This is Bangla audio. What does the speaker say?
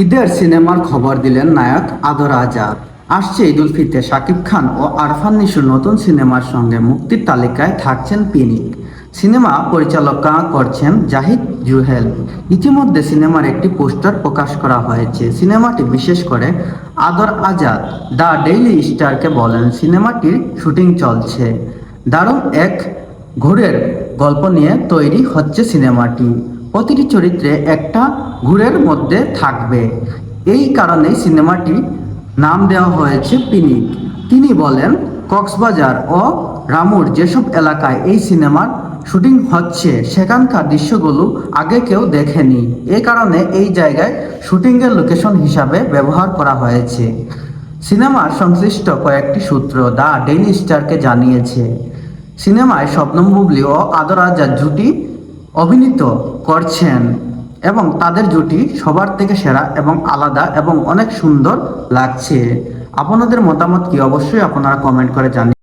ঈদের সিনেমার খবর দিলেন নায়ক আদর আজাদ। আসছে ঈদুল ফিতে শাকিব খান ও আরফান নিশুর নতুন সিনেমার সঙ্গে মুক্তির তালিকায় থাকছেন পিনিক সিনেমা পরিচালকা করছেন জাহিদ জুহেল। ইতিমধ্যে সিনেমার একটি পোস্টার প্রকাশ করা হয়েছে। সিনেমাটি বিশেষ করে আদর আজাদ, দ্য ডেইলি স্টারকে বলেন, সিনেমাটির শুটিং চলছে। দারুণ এক ঘোরের গল্প নিয়ে তৈরি হচ্ছে সিনেমাটি। প্রতিটি চরিত্রে একটা ঘুরের মধ্যে থাকবে। এই কারণে সিনেমাটি নাম দেওয়া হয়েছে পিনিক। তিনি বলেন, কক্সবাজার ও রামুর যেসব এলাকায় এই সিনেমার শুটিং হচ্ছে, সেখানকার দৃশ্যগুলো আগে কেউ দেখেনি। এ কারণে এই জায়গায় শুটিংয়ের লোকেশন হিসাবে ব্যবহার করা হয়েছে। সিনেমার সংশ্লিষ্ট কয়েকটি সূত্র দ্য ডেইলি স্টারকে জানিয়েছে, সিনেমায় শবনম বুবলি ও আদর জুটি অভিনীত করছেন এবং তাদের জুটি সবার থেকে সেরা এবং আলাদা এবং অনেক সুন্দর লাগছে। আপনাদের মতামত কি? অবশ্যই আপনারা কমেন্ট করে জানিয়ে